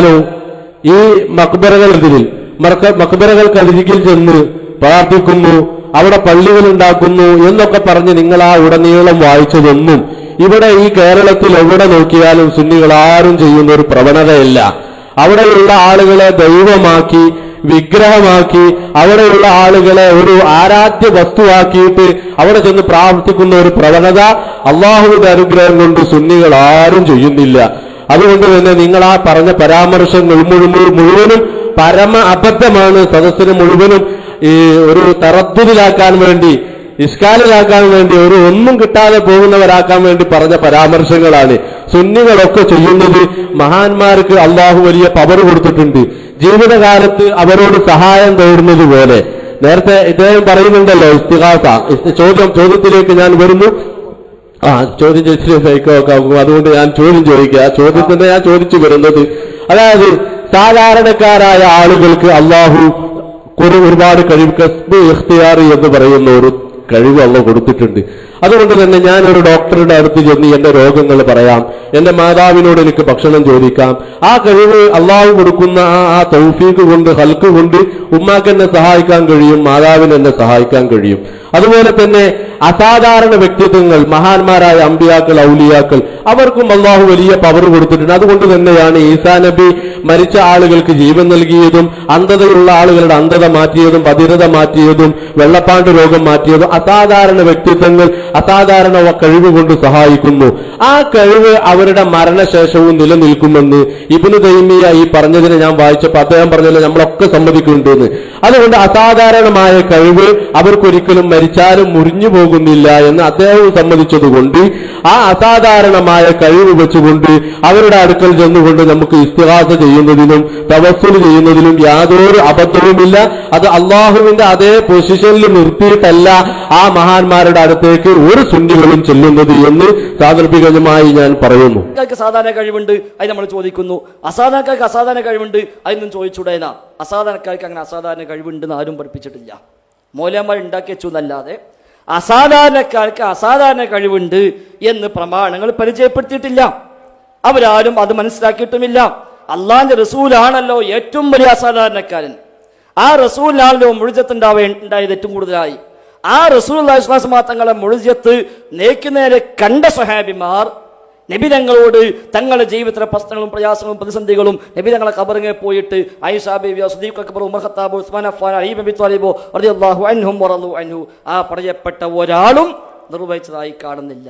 ും ഈ മക്ബറകൾക്കെതിരിൽ മക്ബറകൾക്കരികിൽ ചെന്ന് പ്രാർത്ഥിക്കുന്നു അവിടെ പള്ളികൾ ഉണ്ടാക്കുന്നു എന്നൊക്കെ പറഞ്ഞ് നിങ്ങൾ ആ ഉടനീളം വായിച്ചതൊന്നും ഇവിടെ ഈ കേരളത്തിൽ എവിടെ നോക്കിയാലും സുന്നികൾ ആരും ചെയ്യുന്ന ഒരു പ്രവണതയല്ല. അവിടെയുള്ള ആളുകളെ ദൈവമാക്കി വിഗ്രഹമാക്കി അവിടെയുള്ള ആളുകളെ ഒരു ആരാധ്യ വസ്തുവാക്കിയിട്ട് അവിടെ ചെന്ന് പ്രാർത്ഥിക്കുന്ന ഒരു പ്രവണത അള്ളാഹുവിന്റെ അനുഗ്രഹം കൊണ്ട് സുന്നികൾ ആരും ചെയ്യുന്നില്ല. അതുകൊണ്ട് തന്നെ നിങ്ങൾ ആ പറഞ്ഞ പരാമർശങ്ങൾ മുഴുവനും പരമ അബദ്ധമാണ് സദസ്സിന് മുഴുവനും ഈ ഒരു തറദ്ദിലാക്കാൻ വേണ്ടി ഇസ്കാലിലാക്കാൻ വേണ്ടി ഒരു ഒന്നും കിട്ടാതെ പോകുന്നവരാക്കാൻ വേണ്ടി പറഞ്ഞ പരാമർശങ്ങളാണ്. സുന്നികളൊക്കെ ചെയ്യുന്നത് മഹാന്മാർക്ക് അള്ളാഹു വലിയ പവർ കൊടുത്തിട്ടുണ്ട്. ജീവിതകാലത്ത് അവരോട് സഹായം തേടുന്നത് പോലെ. നേരത്തെ ഇദ്ദേഹം പറയുന്നുണ്ടല്ലോ ഇസ്തിഹാസ ഇസ്തി- ചോദ്യം ചോദ്യത്തിലേക്ക് ഞാൻ വരുന്നു. ആ ചോദ്യം ചോദിച്ചിട്ട് സൈക്കോ നോക്കാം അതുകൊണ്ട് ഞാൻ ചോദ്യം ചോദിക്കുക. ചോദ്യം തന്നെ ഞാൻ ചോദിച്ചു വരുന്നത് അതായത് സാധാരണക്കാരായ ആളുകൾക്ക് അള്ളാഹു കുറെ ഒരുപാട് കഴിവ് കസ്ബ് ഇഖ്തിയാർ എന്ന് പറയുന്ന ഒരു കഴിവ് അള്ള കൊടുത്തിട്ടുണ്ട്. അതുകൊണ്ട് തന്നെ ഞാൻ ഒരു ഡോക്ടറുടെ അടുത്ത് ചെന്ന് എന്റെ രോഗങ്ങൾ പറയാം. എന്റെ മാതാവിനോട് എനിക്ക് ഭക്ഷണം ചോദിക്കാം. ആ കഴിവ് അള്ളാഹു കൊടുക്കുന്ന ആ ആ തൗഫീക്ക് കൊണ്ട് ഹൽക്ക് കൊണ്ട് ഉമ്മാക്ക് എന്നെ സഹായിക്കാൻ കഴിയും മാതാവിന് എന്നെ സഹായിക്കാൻ കഴിയും. അതുപോലെ തന്നെ അസാധാരണ വ്യക്തിത്വങ്ങൾ മഹാന്മാരായ അമ്പിയാക്കൾ ഔലിയാക്കൾ അവർക്കും അള്ളാഹു വലിയ പവർ കൊടുത്തിട്ടുണ്ട്. അതുകൊണ്ട് തന്നെയാണ് ഈസാ നബി മരിച്ച ആളുകൾക്ക് ജീവൻ നൽകിയതും അന്ധതയുള്ള ആളുകളുടെ അന്ധത മാറ്റിയതും ബധിരത മാറ്റിയതും വെള്ളപ്പാണ്ട് രോഗം മാറ്റിയതും അസാധാരണ വ്യക്തിത്വങ്ങൾ അസാധാരണ കഴിവ് കൊണ്ട് സഹായിക്കുന്നു. ആ കഴിവ് അവരുടെ മരണശേഷവും നിലനിൽക്കുമെന്ന് ഇബിന് തൈമിയ ഈ പറഞ്ഞതിനെ ഞാൻ വായിച്ചപ്പോൾ അദ്ദേഹം പറഞ്ഞല്ലോ നമ്മളൊക്കെ സമ്മതിക്കുന്നുണ്ടെന്ന് അതുകൊണ്ട് അസാധാരണമായ കഴിവ് അവർക്കൊരിക്കലും മരിച്ചാലും മുറിഞ്ഞു പോകുന്നില്ല എന്ന് അദ്ദേഹം സമ്മതിച്ചതുകൊണ്ട് ആ അസാധാരണമായ കഴിവ് വെച്ചുകൊണ്ട് അവരുടെ അടുക്കൽ ചെന്നുകൊണ്ട് നമുക്ക് ഇസ്തിഹാസ ചെയ്യുന്നതിനും തവസ്സുൽ ചെയ്യുന്നതിനും യാതൊരു അബദ്ധവുമില്ല. അത് അള്ളാഹുവിന്റെ അതേ പൊസിഷനിൽ നിർത്തിയിട്ടല്ല ആ മഹാന്മാരുടെ അടുത്തേക്ക് ഒരു സുന്നികളും ചെല്ലുന്നത് എന്ന് സാന്ദർഭികമായി ഞാൻ പറയുന്നു. സാധാരണ കഴിവുണ്ട് അത് നമ്മൾ ചോദിക്കുന്നു. അസാധാരണക്കാർക്ക് അസാധാരണ കഴിവുണ്ട് അതിന്നും ചോദിച്ചുടേന അസാധാരണക്കാർക്ക് അങ്ങനെ അസാധാരണ കഴിവുണ്ടെന്ന് ആരും പഠിപ്പിച്ചിട്ടില്ല. മൂലന്മാർ ഉണ്ടാക്കി വെച്ചു എന്നല്ലാതെ അസാധാരണക്കാർക്ക് അസാധാരണ കഴിവുണ്ട് എന്ന് പ്രമാണങ്ങൾ പരിചയപ്പെടുത്തിയിട്ടില്ല. അവരാരും അത് മനസ്സിലാക്കിയിട്ടുമില്ല. അള്ളാന്റെ റസൂലാണല്ലോ ഏറ്റവും വലിയ അസാധാരണക്കാരൻ. ആ റസൂലിനാണല്ലോ മുഴുജത്തുണ്ടാവേ ഉണ്ടായത് ഏറ്റവും കൂടുതലായി. ആ റസൂൽ തങ്ങളെ മുഴുജത്ത് നേക്കുന്നേരെ കണ്ട സഹാബിമാർ നബി തങ്ങളോട് ജീവിതത്തിലെ പ്രശ്നങ്ങളും പ്രയാസങ്ങളും പ്രതിസന്ധികളും നബി തങ്ങളെ കബറിങ്ങെ പോയിട്ട് അക്ബർ ഉമർ ഉസ്മാൻ റളിയല്ലാഹു അൻഹും അൻഹു. ആ പറയപ്പെട്ട ഒരാളും നിർവഹിച്ചതായി കാണുന്നില്ല.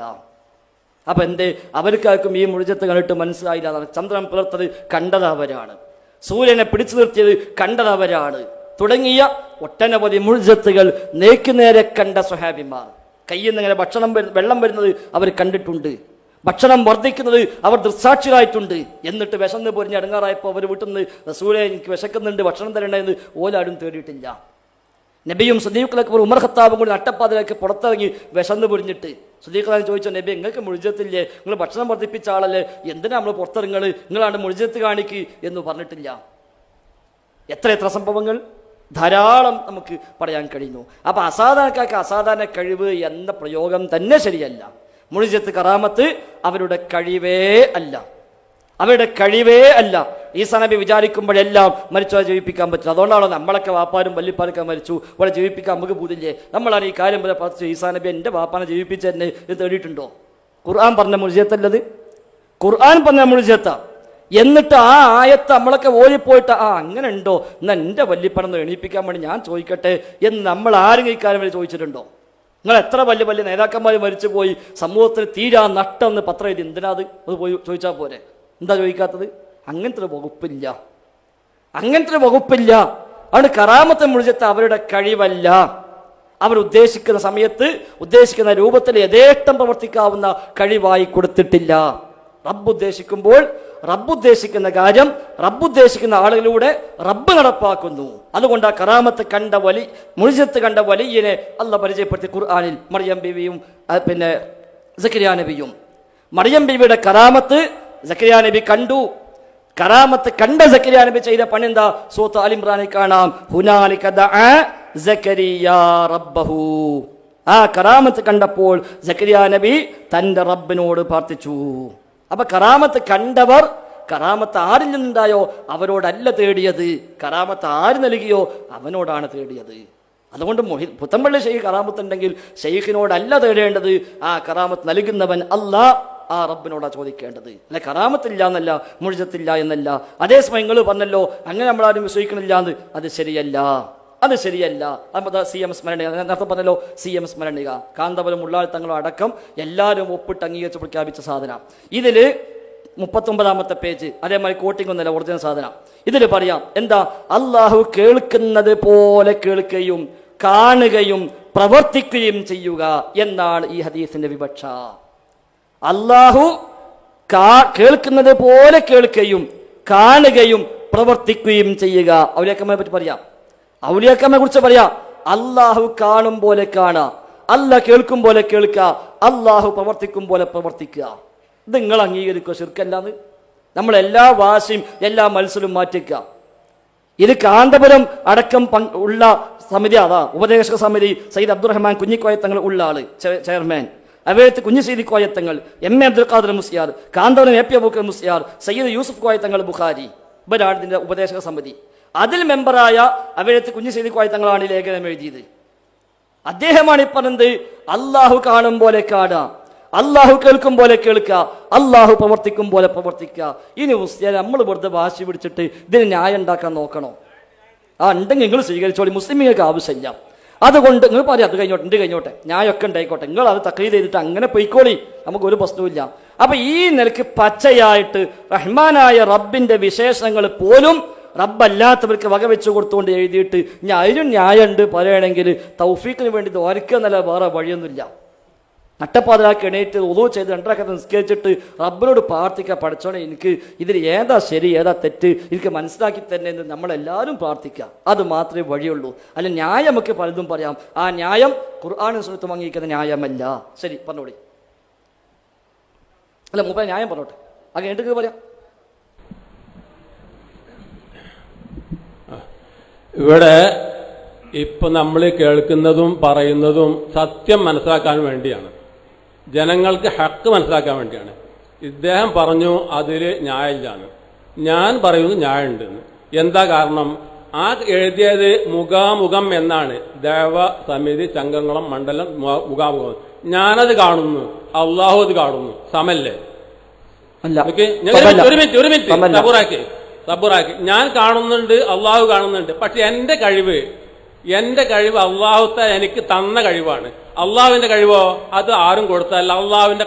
അപ്പൊ എന്തേ? അവർക്കാർക്കും ഈ മുഴുജത്ത് കണ്ടിട്ട് മനസ്സിലായില്ല. എന്നാണ്. ചന്ദ്രൻ പുലർത്തത് കണ്ടത് അവരാണ്. സൂര്യനെ പിടിച്ചു നിർത്തിയത് കണ്ടത് അവരാണ്. തുടങ്ങിയ ഒട്ടനവധി മുഴുജത്തുകൾ നേക്കുനേരെ കണ്ട സ്വഹാബിമാർ. കയ്യിൽ നിന്ന് ഇങ്ങനെ ഭക്ഷണം വെള്ളം വരുന്നത് അവർ കണ്ടിട്ടുണ്ട്. ഭക്ഷണം വർദ്ധിക്കുന്നത് അവർ ദൃസാക്ഷികളായിട്ടുണ്ട് എന്നിട്ട് വിശന്ന് പൊരിഞ്ഞ് അടങ്ങാറായപ്പോൾ അവർ വീട്ടിൽ നിന്ന് റസൂലെ എനിക്ക് വിശക്കുന്നുണ്ട് ഭക്ഷണം തരണ്ടേ എന്ന് ഓലാടും തേടിയിട്ടില്ല. നബിയും സദീഖ് അക്ബർ ഉമർ ഖത്താബും കൂടി നട്ടപ്പാതിലേക്ക് പുറത്തിറങ്ങി വിശന്ന് പൊരിഞ്ഞിട്ട്. സദീഖ് അലി ചോദിച്ചു നബി നിങ്ങൾക്ക് മുഴുജത്തില്ലേ? നിങ്ങൾ ഭക്ഷണം വർദ്ധിപ്പിച്ച ആളല്ലേ? എന്തിനാ നമ്മൾ പുറത്തിറങ്ങൾ നിങ്ങളാണ് മുഴുജത്ത് കാണിക്ക് എന്ന് പറഞ്ഞിട്ടില്ല. എത്ര എത്ര സംഭവങ്ങൾ ധാരാളം നമുക്ക് പറയാൻ കഴിയുന്നു. അപ്പൊ അസാധാരണക്കാർക്ക് അസാധാരണ കഴിവ് എന്ന പ്രയോഗം തന്നെ ശരിയല്ല. മുഴുജത്ത് കറാമത്ത് അവരുടെ കഴിവേ അല്ല. അവരുടെ കഴിവേ അല്ല. ഈസാ നബി വിചാരിക്കുമ്പോഴെല്ലാം മരിച്ചവരെ ജീവിപ്പിക്കാൻ പറ്റില്ല. അതുകൊണ്ടാണ് നമ്മളൊക്കെ വാപ്പാരും വല്ലിപ്പാരൊക്കെ മരിച്ചു. ഇവിടെ ജീവിപ്പിക്കാൻ നമുക്ക് പൂതില്ലേ? നമ്മളാണ് ഈ കാര്യം വരെ പറഞ്ഞു ഈസാ നബി എന്റെ വാപ്പാനെ ജീവിപ്പിച്ചെന്നെ ഇത് തേടിയിട്ടുണ്ടോ? ഖുർആൻ പറഞ്ഞ മുഴിജത്തല്ലത്? ഖുർആൻ പറഞ്ഞ മുഴിജത്ത. എന്നിട്ട് ആ ആയത്ത് നമ്മളൊക്കെ ഓടിപ്പോയിട്ട് ആ അങ്ങനെ ഉണ്ടോ എന്നാ എന്റെ വല്ലിപ്പണം എണീപ്പിക്കാൻ വേണ്ടി ഞാൻ ചോദിക്കട്ടെ എന്ന് നമ്മൾ ആരും ഈ കാര്യം വരെ ചോദിച്ചിട്ടുണ്ടോ? നിങ്ങൾ എത്ര വലിയ വലിയ നേതാക്കന്മാർ മരിച്ചു പോയി സമൂഹത്തിന് തീരാ നട്ടെന്ന് പത്രം എഴുതി എന്തിനാ അത്? അത് പോയി ചോദിച്ചാൽ പോരെ. എന്താ ചോദിക്കാത്തത്? അങ്ങനത്തെ ഒരു വകുപ്പില്ല. അങ്ങനത്തെ ഒരു വകുപ്പില്ല. അവിടെ കറാമത്തെ മുഴിച്ചത്ത് അവരുടെ കഴിവല്ല. അവർ ഉദ്ദേശിക്കുന്ന സമയത്ത് ഉദ്ദേശിക്കുന്ന രൂപത്തിൽ യഥേഷ്ടം പ്രവർത്തിക്കാവുന്ന കഴിവായി കൊടുത്തിട്ടില്ല. റബ്ബ് ഉദ്ദേശിക്കുമ്പോൾ റബ്ബ് ഉദ്ദേശിക്കുന്ന കാര്യം റബ്ബുദ്ദേശിക്കുന്ന ആളുകളിലൂടെ റബ്ബ് നടപ്പാക്കുന്നു. അതുകൊണ്ട് ആ കറാമത്ത് കണ്ട വലി മുഴിച്ചത്ത് കണ്ട വലിയനെ അല്ല പരിചയപ്പെടുത്തി ഖുർആാനിൽ മറിയം ബിവിയും പിന്നെ സക്കരിയ നബിയും. മറിയം ബിവിയുടെ കറാമത്ത് സക്കരിയ നബി കണ്ടു. കറാമത്ത് കണ്ട സക്കരിയ നബി ചെയ്ത പണി എന്താ സൂത്ത് അലിംറാനിൽ കാണാം. ഹുനാലിക റബ്ബഹു. ആ കറാമത്ത് കണ്ടപ്പോൾ സക്കരിയ നബി തന്റെ റബ്ബിനോട് പ്രാർത്ഥിച്ചു. അപ്പൊ കറാമത്ത് കണ്ടവർ കറാമത്ത് ആരിൽ നിന്നുണ്ടായോ? അവരോടല്ല തേടിയത്. കറാമത്ത് ആര് നൽകിയോ? അവനോടാണ് തേടിയത്. അതുകൊണ്ട് മൊഹി പുത്തമ്പള്ളി ഷെയ്ഖ് കറാമത്ത് ഉണ്ടെങ്കിൽ ഷെയ്ഖിനോടല്ല തേടേണ്ടത്. ആ കറാമത്ത് നൽകുന്നവൻ അല്ല ആ റബ്ബിനോടാ ചോദിക്കേണ്ടത്. അല്ലെ കറാമത്തില്ല എന്നല്ല മുഴുജത്തില്ല എന്നല്ല. അതേസമയം നിങ്ങൾ പറഞ്ഞല്ലോ അങ്ങനെ നമ്മളാരും വിശ്വസിക്കണില്ല എന്ന്. അത് ശരിയല്ല. അത് ശരിയല്ല. അത് സി എം സ്മരണിക നേരത്തെ പറഞ്ഞല്ലോ സി എം സ്മരണിക കാന്തപുരം ഉള്ളാഴ്ത്തങ്ങളും അടക്കം എല്ലാവരും ഒപ്പിട്ട് അംഗീകരിച്ച് പ്രഖ്യാപിച്ച സാധന. ഇതിൽ മുപ്പത്തൊമ്പതാമത്തെ പേജ് അതേമാതിരി കോട്ടിംഗ് ഒന്നല്ല ഒറിജിനൽ സാധനം. ഇതിൽ പറയാം എന്താ? അള്ളാഹു കേൾക്കുന്നത് പോലെ കേൾക്കുകയും കാണുകയും പ്രവർത്തിക്കുകയും ചെയ്യുക എന്നാണ് ഈ ഹദീസിന്റെ വിവക്ഷ. അല്ലാഹു കേൾക്കുന്നത് പോലെ കേൾക്കുകയും കാണുകയും പ്രവർത്തിക്കുകയും ചെയ്യുക. അവരെയൊക്കെ പറ്റി പറയാം. ഔലിയാക്കമ്മയെ കുറിച്ച് പറയാ അള്ളാഹു കാണും പോലെ കാണുക അല്ല കേൾക്കും പോലെ കേൾക്ക അള്ളാഹു പ്രവർത്തിക്കും പോലെ പ്രവർത്തിക്കുക ഇത് നിങ്ങൾ അംഗീകരിക്കുക ശിർക്കല്ലാന്ന്. നമ്മൾ എല്ലാ വാശിയും എല്ലാ മത്സരവും മാറ്റിക്കുക ഇത് കാന്തപുരം അടക്കം ഉള്ള സമിതി അതാ ഉപദേശക സമിതി സയ്യിദ് അബ്ദുറഹ്മാൻ കുഞ്ഞിക്കോയത്തങ്ങൾ ഉള്ള ആൾ chairman. അവയത്ത് Kunhiseedi Koyathangal M A Abdul Khader Musliyar Kanthapuram A P Abubakar Musliyar Sayyid Yusuf Koyathangal Bukhari. ഇവരാണ് ഉപദേശക സമിതി. അതിൽ മെമ്പറായ അവിടുത്തെ കുഞ്ഞു കുഞ്ഞിസീദി തങ്ങളാണ് ഈ ലേഖനം എഴുതിയത്. അദ്ദേഹമാണ് ഈ പറഞ്ഞത് അള്ളാഹു കാണും പോലെ കാണാം അള്ളാഹു കേൾക്കും പോലെ കേൾക്കുക അള്ളാഹു പ്രവർത്തിക്കും പോലെ പ്രവർത്തിക്കുക. ഇനി മുസ്ലിം നമ്മൾ വെറുതെ വാശി പിടിച്ചിട്ട് ഇതിന് ന്യായം ഉണ്ടാക്കാൻ നോക്കണോ? ആ ഉണ്ടെങ്കിൽ നിങ്ങൾ സ്വീകരിച്ചോളി മുസ്ലിമിങ്ങൾക്ക് ആവശ്യമില്ല. അതുകൊണ്ട് നിങ്ങൾ പറയാം അത് കഴിഞ്ഞോട്ടെ ഉണ്ട് കഴിഞ്ഞോട്ടെ ന്യായമൊക്കെ ഉണ്ടായിക്കോട്ടെ. നിങ്ങൾ അത് തക്കീത് ചെയ്തിട്ട് അങ്ങനെ പൊയ്ക്കോളി നമുക്ക് ഒരു പ്രശ്നവുമില്ല. അപ്പൊ ഈ നിലയ്ക്ക് പച്ചയായിട്ട് റഹ്മാനായ റബ്ബിന്റെ വിശേഷങ്ങൾ പോലും റബ്ബല്ലാത്തവർക്ക് വകവെച്ചു കൊടുത്തുകൊണ്ട് എഴുതിയിട്ട് ഞാൻ അതിനും ന്യായമുണ്ട്. പറയണമെങ്കിൽ തൗഫീഖിന് വേണ്ടി ദ്വാരിക്കുന്നല്ല വേറെ വഴിയൊന്നുമില്ല. നട്ടപ്പാതിരാക്കി എണീറ്റ് ഒതു ചെയ്ത് രണ്ടരക്കെ നിസ്കരിച്ചിട്ട് റബ്ബിനോട് പ്രാർത്ഥിക്കുക. പഠിച്ചോണേ എനിക്ക് ഇതിൽ ഏതാ ശരി ഏതാ തെറ്റ്? എനിക്ക് മനസ്സിലാക്കി തന്നെ എന്ന് നമ്മളെല്ലാവരും പ്രാർത്ഥിക്കുക. അത് മാത്രമേ വഴിയുള്ളൂ. അല്ല ന്യായം പലതും പറയാം. ആ ന്യായം ഖുർആാനും സുഹൃത്തും അംഗീകരിക്കുന്ന ന്യായമല്ല. ശരി പറഞ്ഞോളി. അല്ല മൂപ്പ ന്യായം പറഞ്ഞോട്ടെ. ആ എന്തൊക്കെ പറയാം. ഇവിടെ ഇപ്പൊ നമ്മൾ കേൾക്കുന്നതും പറയുന്നതും സത്യം മനസ്സിലാക്കാൻ വേണ്ടിയാണ്. ജനങ്ങൾക്ക് ഹക്ക് മനസ്സിലാക്കാൻ വേണ്ടിയാണ്. ഇദ്ദേഹം പറഞ്ഞു അതിൽ ന്യായമില്ലാണ് ഞാൻ പറയുന്നു ന്യായമുണ്ടെന്ന്. എന്താ കാരണം? ആ എഴുതിയത് മുഖാമുഖം എന്നാണ് ദേവ സമിതി ചങ്കങ്ങളും മണ്ഡലം മുഖാമുഖം. ഞാനത് കാണുന്നു അള്ളാഹു അത് കാണുന്നു. സമല്ലേ ഒരുമിച്ച് ഒരുമിച്ച് സബൂറാക്കി ഞാൻ കാണുന്നുണ്ട് അള്ളാഹു കാണുന്നുണ്ട്. പക്ഷെ എന്റെ കഴിവ് എന്റെ കഴിവ് അള്ളാഹുത്ത എനിക്ക് തന്ന കഴിവാണ്. അള്ളാഹുവിന്റെ കഴിവോ? അത് ആരും കൊടുത്തല്ല അള്ളാഹുവിന്റെ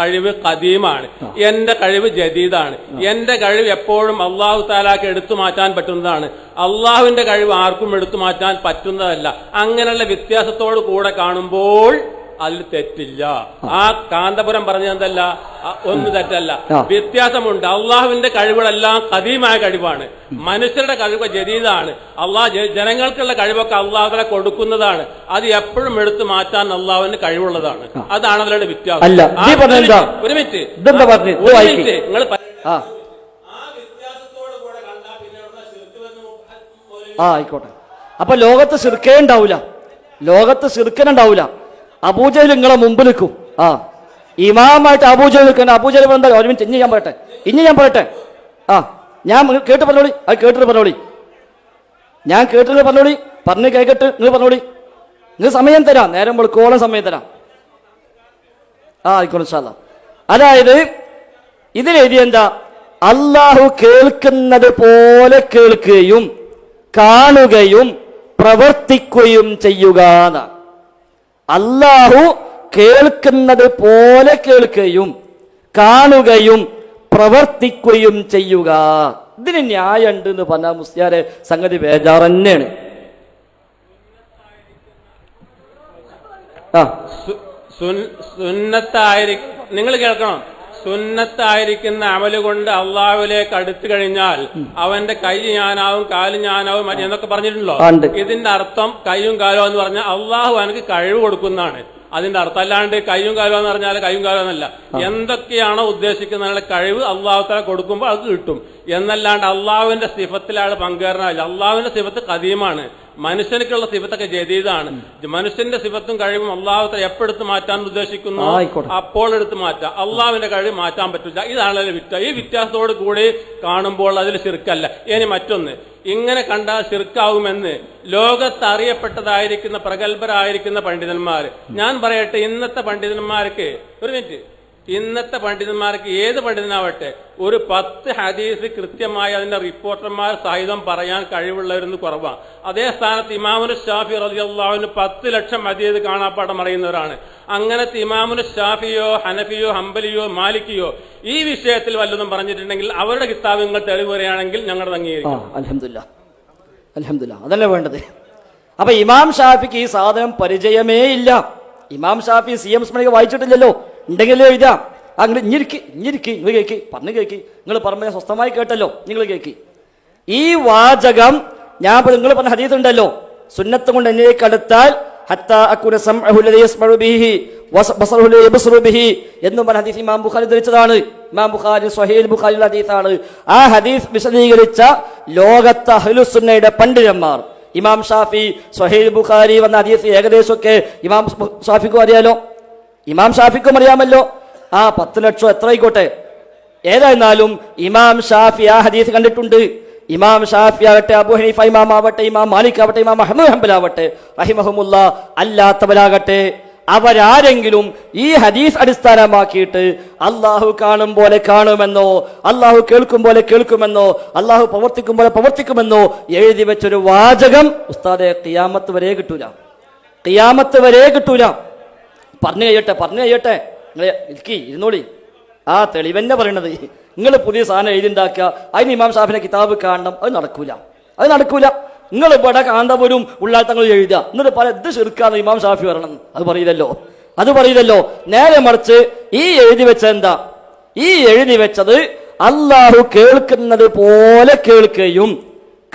കഴിവ് കദീമാണ് എന്റെ കഴിവ് ജദീദാണ്. എന്റെ കഴിവ് എപ്പോഴും അള്ളാഹു താലാക്ക് എടുത്തു മാറ്റാൻ പറ്റുന്നതാണ്. അള്ളാഹുവിന്റെ കഴിവ് ആർക്കും എടുത്തു മാറ്റാൻ പറ്റുന്നതല്ല. അങ്ങനെയുള്ള വ്യത്യാസത്തോട് കൂടെ കാണുമ്പോൾ അതിൽ തെറ്റില്ല. ആ. കാന്തപുരം പറഞ്ഞത് എന്തല്ല? ഒന്ന് തെറ്റല്ല. വ്യത്യാസമുണ്ട്. അള്ളാഹുവിന്റെ കഴിവുകളെല്ലാം കദീമായ കഴിവാണ്. മനുഷ്യരുടെ കഴിവ് ജദീദാണ്. അള്ളാഹ് ജനങ്ങൾക്കുള്ള കഴിവൊക്കെ അള്ളാഹുവിനെ കൊടുക്കുന്നതാണ്. അത് എപ്പോഴും എടുത്തു മാറ്റാൻ അള്ളാഹുവിന് കഴിവുള്ളതാണ്. അതാണ് അവരുടെ വ്യത്യാസം. ഒരു? മിനിറ്റ്, ഒരു നിങ്ങൾ ആ. ആ ആയിക്കോട്ടെ. അപ്പൊ ലോകത്ത് സിർക്കേ ഉണ്ടാവൂല. ലോകത്ത് ശിർക്കനുണ്ടാവൂല അബൂജയിൽ നിങ്ങളെ മുമ്പിൽ നിൽക്കും. ആ. ഇമാമായിട്ട് അബൂജ നിൽക്കേണ്ട. അബൂജ എന്താ ഒരു മിനിറ്റ് ഇനി ഞാൻ പറയട്ടെ. ഇനി ഞാൻ പറയട്ടെ. ആ. ഞാൻ കേട്ട് പറഞ്ഞോളി. അത് കേട്ടിട്ട് പറഞ്ഞോളി. ഞാൻ കേട്ടിട്ട് പറഞ്ഞോളി. പറഞ്ഞ് കേൾക്കട്ട് നിങ്ങൾ പറഞ്ഞോളി. നിങ്ങൾ സമയം തരാം. നേരം വെളുക്കോളം സമയം തരാം. ആ ആയിക്കോട്ടെ ഇൻഷാ അതായത് ഇതിലെഴുതി എന്താ? അള്ളാഹു കേൾക്കുന്നത് പോലെ കേൾക്കുകയും കാണുകയും പ്രവർത്തിക്കുകയും ചെയ്യുക എന്നാ. അള്ളാഹു കേൾക്കുന്നത് പോലെ കേൾക്കുകയും കാണുകയും പ്രവർത്തിക്കുകയും ചെയ്യുക. ഇതിന് ന്യായമുണ്ട് എന്ന് പറഞ്ഞാൽ മുസ്ലിയാരെ സംഗതി ബേജാറ് തന്നെയാണ്. ആ. സു- സുൻ- നിങ്ങൾ കേൾക്കണം. സുന്നത്തായിരിക്കുന്ന അമൽ കൊണ്ട് അള്ളാഹുലേക്ക് അടുത്തു കഴിഞ്ഞാൽ അവന്റെ കൈ ഞാനാവും കാൽ ഞാനാവും മറ്റേ എന്നൊക്കെ പറഞ്ഞിട്ടുണ്ടല്ലോ. ഇതിന്റെ അർത്ഥം കൈയും കാലോ എന്ന് പറഞ്ഞാൽ അള്ളാഹു എനിക്ക് കഴിവ് കൊടുക്കുന്നതാണ്. അതിന്റെ അർത്ഥം അല്ലാണ്ട് കൈയും കാലോ എന്ന് പറഞ്ഞാൽ കൈയും കാലോ എന്നല്ല. എന്തൊക്കെയാണോ ഉദ്ദേശിക്കുന്ന കഴിവ് അള്ളാഹു തല കൊടുക്കുമ്പോൾ അത് കിട്ടും. എന്നല്ലാണ്ട് അള്ളാഹുവിന്റെ സിഫത്തിൽ പങ്കേറുന്ന അള്ളാഹുവിന്റെ സിഫത്ത് കദീമാണ് മനുഷ്യനക്കുള്ള സിഫത്തൊക്കെ ജദീദാണ്. മനുഷ്യന്റെ സിഫത്തും കഴിവും അള്ളാഹുത്തെ എപ്പെടുത്ത് മാറ്റാൻ ഉദ്ദേശിക്കുന്നു. അപ്പോൾ എടുത്ത് മാറ്റാം. അള്ളാഹുവിന്റെ കഴിവ് മാറ്റാൻ പറ്റില്ല. ഇതാണ് വിറ്റ ഈ വ്യത്യാസത്തോട് കൂടി കാണുമ്പോൾ അതിൽ ശിർക്കല്ല. ഇനി മറ്റൊന്ന്. ഇങ്ങനെ കണ്ടാൽ ശിർക്കാവുമെന്ന് ലോകത്ത് അറിയപ്പെട്ടതായിരിക്കുന്ന പ്രഗത്ഭരായിരിക്കുന്ന പണ്ഡിതന്മാർ ഞാൻ പറയട്ടെ ഇന്നത്തെ പണ്ഡിതന്മാർക്ക് ഒരു മിനിറ്റ്. ഇന്നത്തെ പണ്ഡിതന്മാർക്ക് ഏത് പണ്ഡിതനാവട്ടെ ഒരു പത്ത് ഹദീസ് കൃത്യമായി അതിന്റെ റിപ്പോർട്ടർമാർ സഹിതം പറയാൻ കഴിവുള്ളവരെന്ന് കുറവാണ് അതേ സ്ഥാനത്ത് ഇമാമുൽ ഷാഫി റസിയുള്ളാവിന് പത്ത് ലക്ഷം ഹദീസ് കാണാപ്പാടം അറിയുന്നവരാണ്. അങ്ങനത്തെ ഇമാമുൽ ഷാഫിയോ ഹനഫിയോ ഹംബലിയോ മാലിക്കിയോ ഈ വിഷയത്തിൽ വല്ലതും പറഞ്ഞിട്ടുണ്ടെങ്കിൽ അവരുടെ കിതാബ് നിങ്ങൾ തെളിവ് പറയുകയാണെങ്കിൽ ഞങ്ങളുടെ അംഗീകരിക്കും. അതല്ലേ വേണ്ടത്? അപ്പൊ ഇമാം ഷാഫിക്ക് ഈ സാധനം പരിചയമേ ഇല്ല. ഇമാം ഷാഫി സി എം സ്മണിക വായിച്ചിട്ടില്ലല്ലോ. ഉണ്ടെങ്കിലേ എഴുതാം. അങ്ങനെ ഞെരുക്കി ഞെരുക്കി നിങ്ങൾ കേൾക്കി പറഞ്ഞു കേൾക്കി നിങ്ങൾ പറഞ്ഞ സ്വസ്ഥമായി കേട്ടല്ലോ നിങ്ങൾ കേൾക്കി ഈ വാചകം ഞാൻ നിങ്ങൾ പറഞ്ഞ ഹദീസ് ഉണ്ടല്ലോ. സുന്നത്ത് കൊണ്ട് എന്നിലേക്ക് അടുത്താൽ എന്നും പറഞ്ഞ ഹദീസ് ഇമാം ബുഖാരി ധരിച്ചതാണ്. ഇമാം ബുഖാരി സ്വഹീൽ ബുഖാരിയുടെ ഹദീസാണ്. ആ ഹദീസ് വിശദീകരിച്ച ലോകത്തെ അഹ്ലുസുന്നയുടെ പണ്ഡിതന്മാർ. ഇമാം ഷാഫി സൊഹേൽ ബുഖാരി വന്ന ഹദീസ് ഏകദേശമൊക്കെ ഇമാം ഷാഫിക്കും അറിയാലോ? ഇമാം ഷാഫിക്കും അറിയാമല്ലോ ആ പത്ത് ലക്ഷം എത്ര ആയിക്കോട്ടെ ഏതായിരുന്നാലും ഇമാം ഷാഫി ആ ഹദീസ് കണ്ടിട്ടുണ്ട്. ഇമാം ഷാഫി ആവട്ടെ അബു ഹനീഫ ഇമാം ആവട്ടെ ഇമാം മാലിക് ആവട്ടെ ഇമാം അഹമ്മദ് ഹംബൽ ആവട്ടെ റഹിമഹമുല്ല അല്ലാത്തവരാകട്ടെ. അവരാരെങ്കിലും ഈ ഹദീസ് അടിസ്ഥാനമാക്കിയിട്ട് അള്ളാഹു കാണും പോലെ കാണുമെന്നോ അള്ളാഹു കേൾക്കും പോലെ കേൾക്കുമെന്നോ അള്ളാഹു പ്രവർത്തിക്കും പോലെ പ്രവർത്തിക്കുമെന്നോ എഴുതി വെച്ചൊരു വാചകം ഉസ്താദെ കിയാമത്ത് വരെ കിട്ടൂല. കിയാമത്ത് വരെ കിട്ടൂല. പറഞ്ഞു കഴിയട്ടെ പറഞ്ഞു കഴിയട്ടെ. നിങ്ങൾ ഇരിക്കി ഇരുന്നോളി. ആ തെളിവെന്നെ പറയണത്. നിങ്ങൾ പുതിയ സാധനം എഴുതിണ്ടാക്കുക അതിന് ഇമാം സാഹിബിനെ കിതാബ് കാണണം അത് നടക്കൂല. അത് നടക്കൂല. നിങ്ങൾ ഇവിടെ കാന്തപുരും ഉള്ളാത്തങ്ങൾ എഴുതുക. എന്നിട്ട് പല ഇത് ചെറുക്കാന്ന് ഇമാം ഷാഫി വരണം അത് പറയില്ലല്ലോ. അത് പറയില്ലല്ലോ. നേരെ മറിച്ച് ഈ എഴുതി വെച്ച എന്താ? ഈ എഴുതി വെച്ചത് അള്ളാഹു കേൾക്കുന്നത് പോലെ കേൾക്കുകയും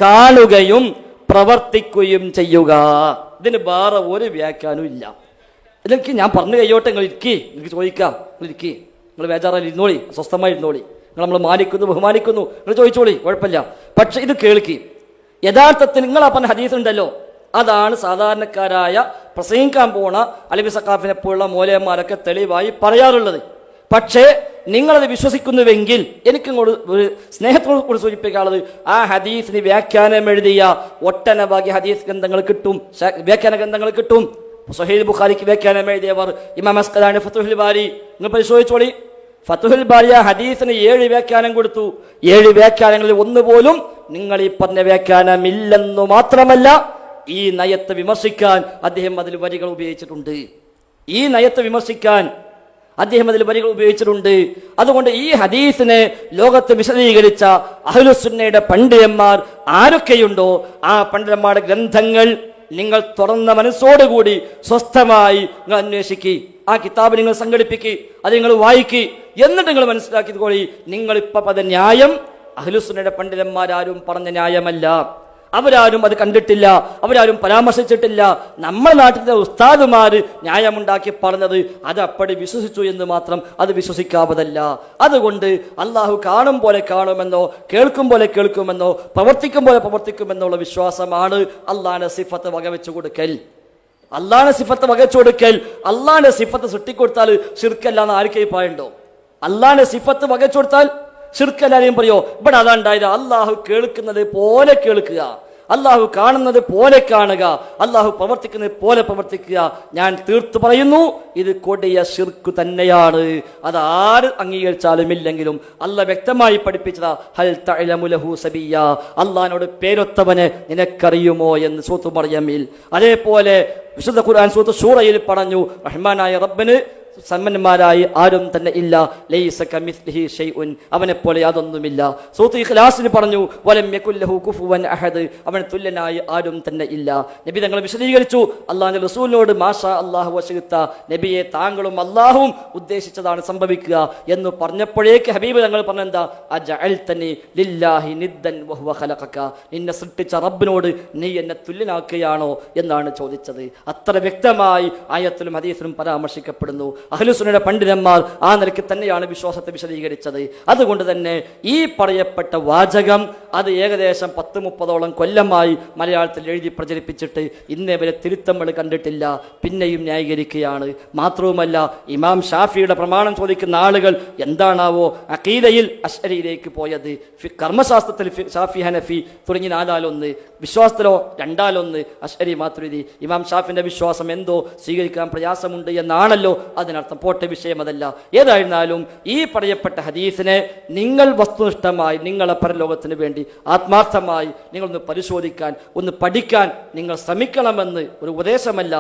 കാണുകയും പ്രവർത്തിക്കുകയും ചെയ്യുക. ഇതിന് വേറെ ഒരു വ്യാഖ്യാനവും ഇല്ല. ഇതിലേക്ക് ഞാൻ പറഞ്ഞു കഴിയോട്ടെ നിങ്ങൾ ഇരിക്കി എനിക്ക് ചോദിക്കാം. നിങ്ങൾ ഇരിക്കി നിങ്ങൾ ബേജാറായി ഇരുന്നോളി സ്വസ്ഥമായി ഇരുന്നോളി നിങ്ങൾ നമ്മൾ മാനിക്കുന്നു ബഹുമാനിക്കുന്നു. നിങ്ങൾ ചോദിച്ചോളി. കുഴപ്പമില്ല. പക്ഷെ ഇത് കേൾക്കി. യഥാർത്ഥത്തിൽ നിങ്ങൾ ആ പറഞ്ഞ ഹദീസ് ഉണ്ടല്ലോ. അതാണ് സാധാരണക്കാരായ പ്രസംഗിക്കാൻ പോണ അലബി സക്കാഫിനെ പോലുള്ള മൂലയന്മാരൊക്കെ തെളിവായി പറയാറുള്ളത്. പക്ഷേ നിങ്ങളത് വിശ്വസിക്കുന്നുവെങ്കിൽ എനിക്കിങ്ങോട്ട് ഒരു സ്നേഹത്തോട് കൂടി സൂചിപ്പിക്കാനുള്ളത് ആ ഹദീസിന് വ്യാഖ്യാനം എഴുതിയ ഒട്ടനവാകി ഹദീസ് ഗ്രന്ഥങ്ങൾ കിട്ടും. വ്യാഖ്യാന ഗ്രന്ഥങ്ങൾ കിട്ടും. സുഹൈൽ ബുഖാരിക്ക് വ്യാഖ്യാനം എഴുതിയവർ ഇമാം അസ്കലാനി ഫത്തുഹുൽ ബാരി. നിങ്ങൾ പരിശോധിച്ചോളി. ഫത്തുഹുൽ ബാരി ആ ഹദീസിന് ഏഴ് വ്യാഖ്യാനം കൊടുത്തു. ഏഴ് വ്യാഖ്യാനങ്ങളിൽ ഒന്നുപോലും നിങ്ങൾ ഈ പറഞ്ഞ വ്യാഖ്യാനമില്ലെന്നു മാത്രമല്ല ഈ നയത്തെ വിമർശിക്കാൻ അദ്ദേഹം അതിൽ വരികൾ ഉപയോഗിച്ചിട്ടുണ്ട്. ഈ നയത്തെ വിമർശിക്കാൻ അദ്ദേഹം അതിൽ വരികൾ ഉപയോഗിച്ചിട്ടുണ്ട്. അതുകൊണ്ട് ഈ ഹദീസിനെ ലോകത്ത് വിശദീകരിച്ച അഹ്ലുസുന്നയുടെ പണ്ഡിതന്മാർ ആരൊക്കെയുണ്ടോ? ആ പണ്ഡിതന്മാരുടെ ഗ്രന്ഥങ്ങൾ നിങ്ങൾ തുറന്ന മനസ്സോടുകൂടി സ്വസ്ഥമായി നിങ്ങൾ അന്വേഷിക്കുക ആ കിതാബ് നിങ്ങൾ സംഘടിപ്പിക്കുക അത് നിങ്ങൾ വായിക്കുക എന്നിട്ട് നിങ്ങൾ മനസ്സിലാക്കിയത് നിങ്ങൾ നിങ്ങളിപ്പോൾ പത ന്യായം അഹ്ലുസുനയുടെ പണ്ഡിതന്മാരാരും പറഞ്ഞ ന്യായമല്ല. അവരാരും അത് കണ്ടിട്ടില്ല അവരാരും പരാമർശിച്ചിട്ടില്ല. നമ്മുടെ നാട്ടിലെ ഉസ്താദുമാര് ന്യായമുണ്ടാക്കി പറഞ്ഞത് അത് അപ്പടി വിശ്വസിച്ചു എന്ന് മാത്രം അത് വിശ്വസിക്കാവതല്ല. അതുകൊണ്ട് അള്ളാഹു കാണും പോലെ കാണുമെന്നോ കേൾക്കും പോലെ കേൾക്കുമെന്നോ പ്രവർത്തിക്കും പോലെ പ്രവർത്തിക്കുമെന്നുള്ള വിശ്വാസമാണ് അള്ളാഹിന്റെ സിഫത്ത് വകവെച്ചു കൊടുക്കൽ. അള്ളാഹിന്റെ സിഫത്ത് വകച്ചു കൊടുക്കൽ. അള്ളാഹിന്റെ സിഫത്ത് സൃഷ്ടിക്കൊടുത്താൽ ശിർക്കല്ലാന്ന് എന്ന് ആർക്കേ പായുണ്ടോ അള്ളാഹിന്റെ സിഫത്ത് വകച്ചു കൊടുത്താൽ ഷിർക്കല്ലാരെയും പറയോ ഇവിടെ അതാ ഉണ്ടായത് അള്ളാഹു കേൾക്കുന്നത് പോലെ കേൾക്കുക അള്ളാഹു കാണുന്നത് പോലെ കാണുക അള്ളാഹു പ്രവർത്തിക്കുന്നത് പോലെ പ്രവർത്തിക്കുക. ഞാൻ തീർത്തു പറയുന്നു ഇത് കൊടിയ ശിർക്കു തന്നെയാണ് അത് ആര് അംഗീകരിച്ചാലും ഇല്ലെങ്കിലും അല്ല വ്യക്തമായി പഠിപ്പിച്ചതാ ഹൽ തഅലമുലഹു സബിയ അള്ളഹാനോട് പേരൊത്തവനെ നിനക്കറിയുമോ? എന്ന് സൂത്തു മറിയമ്മിൽ അതേപോലെ വിശുദ്ധ ഖുർആൻ സൂത്ത് സൂറയിൽ പറഞ്ഞു റഹ്മാനായ റബ്ബന് സമ്പന്നന്മാരായി ആരും തന്നെ ഇല്ല. ലൈസ കമിസ്ലിഹി അവനെ പോലെ യാതൊന്നുമില്ല. സൂത്ത് ഇഖ്ലാസിന് പറഞ്ഞു വലം യകുല്ലഹു കുഫുവൻ അഹദ്. അവന് തുല്യനായി ആരും തന്നെ ഇല്ല. നബി തങ്ങൾ വിശദീകരിച്ചു അള്ളാഹുന്റെ റസൂലിനോട് മാഷാ അള്ളാഹു വശിത്ത നബിയെ താങ്കളും അള്ളാഹുവും ഉദ്ദേശിച്ചതാണ് സംഭവിക്കുക. എന്ന് പറഞ്ഞപ്പോഴേക്ക് ഹബീബ് തങ്ങൾ പറഞ്ഞെന്താ അജഅൽതനി ലില്ലാഹി നിദ്ദൻ വഹുവ ഖലഖക. നിന്നെ സൃഷ്ടിച്ച റബ്ബിനോട് നീ എന്നെ തുല്യനാക്കുകയാണോ? എന്നാണ് ചോദിച്ചത്. അത്ര വ്യക്തമായി ആയത്തിലും ഹദീസിലും പരാമർശിക്കപ്പെടുന്നു. അഹ്ലുസുന്നയുടെ പണ്ഡിതന്മാർ ആ നിലയ്ക്ക് തന്നെയാണ് വിശ്വാസത്തെ വിശദീകരിച്ചത്. അതുകൊണ്ട് തന്നെ ഈ പറയപ്പെട്ട വാചകം അത് ഏകദേശം പത്ത് മുപ്പതോളം കൊല്ലമായി മലയാളത്തിൽ എഴുതി പ്രചരിപ്പിച്ചിട്ട് ഇന്നേ വരെ തിരുത്തമ്മൾ കണ്ടിട്ടില്ല. പിന്നെയും ന്യായീകരിക്കുകയാണ്. മാത്രവുമല്ല ഇമാം ഷാഫിയുടെ പ്രമാണം ചോദിക്കുന്ന ആളുകൾ എന്താണാവോ അഖീദയിൽ അശ്വരിയിലേക്ക് പോയത്. കർമ്മശാസ്ത്രത്തിൽ ഷാഫി ഹനഫി തുടങ്ങി നാലാലൊന്ന് വിശ്വാസത്തിലോ രണ്ടാലൊന്ന് അശ്വരി മാത്രം ഇമാം ഷാഫിന്റെ വിശ്വാസം എന്തോ സ്വീകരിക്കാൻ പ്രയാസമുണ്ട് എന്നാണല്ലോ അതിനർത്ഥം പോട്ട വിഷയം അതല്ല. ഏതായിരുന്നാലും ഈ പറയപ്പെട്ട ഹദീസിനെ നിങ്ങൾ വസ്തുനിഷ്ഠമായി നിങ്ങളെ പരലോകത്തിന് വേണ്ടി ആത്മാർത്ഥമായി നിങ്ങളൊന്ന് പരിശോധിക്കാൻ ഒന്ന് പഠിക്കാൻ നിങ്ങൾ ശ്രമിക്കണമെന്ന് ഒരു ഉപദേശമല്ല.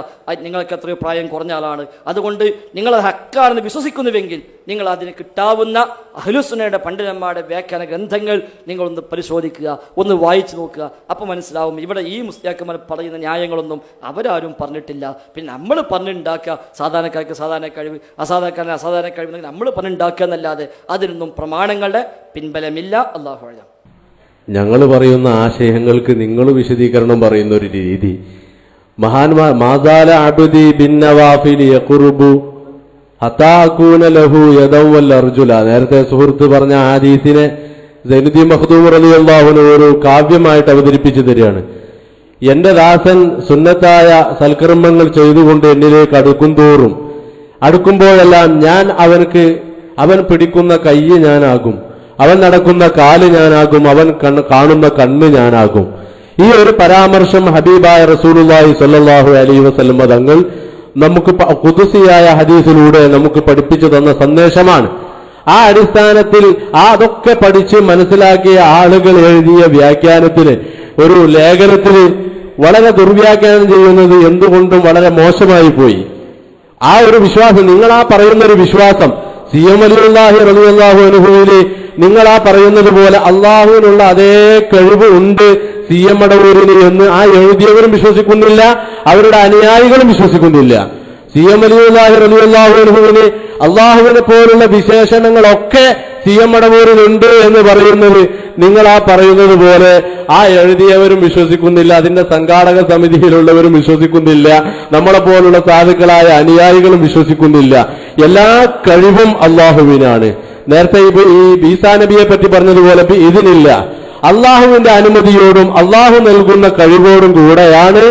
നിങ്ങൾക്ക് എത്രയോ പ്രായം കുറഞ്ഞാലാണ് അതുകൊണ്ട് നിങ്ങൾ അത് ഹക്കാണെന്ന് വിശ്വസിക്കുന്നുവെങ്കിൽ നിങ്ങൾ അതിന് കിട്ടാവുന്ന അഹ്ലുസുനയുടെ പണ്ഡിതന്മാരുടെ വ്യാഖ്യാന ഗ്രന്ഥങ്ങൾ നിങ്ങളൊന്ന് പരിശോധിക്കുക ഒന്ന് വായിച്ചു നോക്കുക. അപ്പോൾ മനസ്സിലാവും ഇവിടെ ഈ മുസ്ലിയാക്കന്മാർ പറയുന്ന ന്യായങ്ങളൊന്നും അവരാരും പറഞ്ഞിട്ടില്ല. പിന്നെ നമ്മൾ പറഞ്ഞുണ്ടാക്കുക സാധാരണക്കാർക്ക് സാധാരണ കഴിവ് അസാധാരണ അസാധാരണ കഴിവ് നമ്മൾ പറഞ്ഞുണ്ടാക്കുക എന്നല്ലാതെ അതിനൊന്നും പ്രമാണങ്ങളുടെ പിൻബലമില്ല. അള്ളാഹു അഴം ഞങ്ങൾ പറയുന്ന ആശയങ്ങൾക്ക് നിങ്ങൾ വിശദീകരണം പറയുന്ന ഒരു രീതി. മഹാന്മാർ ലഹു യദവൽ അർജുല. നേരത്തെ സുഹൃത്ത് പറഞ്ഞ ആദീസിനെ ജനുദി റലി അള്ളാഹുന ഒരു കാവ്യമായിട്ട് അവതരിപ്പിച്ചു തരികയാണ്. എന്റെ ദാസൻ സുന്നത്തായ സൽക്കർമ്മങ്ങൾ ചെയ്തുകൊണ്ട് എന്നിലേക്ക് അടുക്കും തോറും അടുക്കുമ്പോഴെല്ലാം ഞാൻ അവനക്ക് അവൻ പിടിക്കുന്ന കയ്യ് ഞാനാകും. അവൻ നടക്കുന്ന കാൽ ഞാനാകും. അവൻ കാണുന്ന കണ്ണ് ഞാനാകും. ഈ ഒരു പരാമർശം ഹബീബായ റസൂലുല്ലാഹി സല്ലാഹു അലൈഹി വസല്ലം തങ്ങൾ നമുക്ക് കുതുസിയായ ഹദീസിലൂടെ നമുക്ക് പഠിപ്പിച്ചു തന്ന സന്ദേശമാണ്. ആ അടിസ്ഥാനത്തിൽ ആ അതൊക്കെ പഠിച്ച് മനസ്സിലാക്കിയ ആളുകൾ എഴുതിയ വ്യാഖ്യാനത്തിന് ഒരു ലേഖനത്തിൽ വളരെ ദുർവ്യാഖ്യാനം ചെയ്യുന്നത് എന്തുകൊണ്ടും വളരെ മോശമായി പോയി. ആ ഒരു വിശ്വാസം നിങ്ങൾ ആ പറയുന്ന ഒരു വിശ്വാസം സി എം അലിഹി റലിയല്ലാഹു അനുഭവിൽ നിങ്ങൾ ആ പറയുന്നത് പോലെ അള്ളാഹുവിനുള്ള അതേ കഴിവ് ഉണ്ട് സി എം അടവൂരിന് എന്ന് ആ എഴുതിയവരും വിശ്വസിക്കുന്നില്ല അവരുടെ അനുയായികളും വിശ്വസിക്കുന്നില്ല. സി എം അലിഹി റലിയല്ലാഹു അനുഭവിനെ അള്ളാഹുവിനെ പോലുള്ള വിശേഷണങ്ങളൊക്കെ ഉണ്ട് എന്ന് പറയുന്നത് നിങ്ങൾ ആ പറയുന്നത് പോലെ ആ എഴുതിയവരും വിശ്വസിക്കുന്നില്ല അതിന്റെ സംഘാടക സമിതിയിലുള്ളവരും വിശ്വസിക്കുന്നില്ല നമ്മളെ പോലുള്ള സാധുക്കളായ അനുയായികളും വിശ്വസിക്കുന്നില്ല. എല്ലാ കഴിവും അള്ളാഹുവിനാണ്. നേരത്തെ ഇപ്പൊ ഈ ബീസാ നബിയെ പറ്റി പറഞ്ഞതുപോലെ ഇതിനില്ല. അള്ളാഹുവിന്റെ അനുമതിയോടും അള്ളാഹു നൽകുന്ന കഴിവോടും കൂടെയാണ്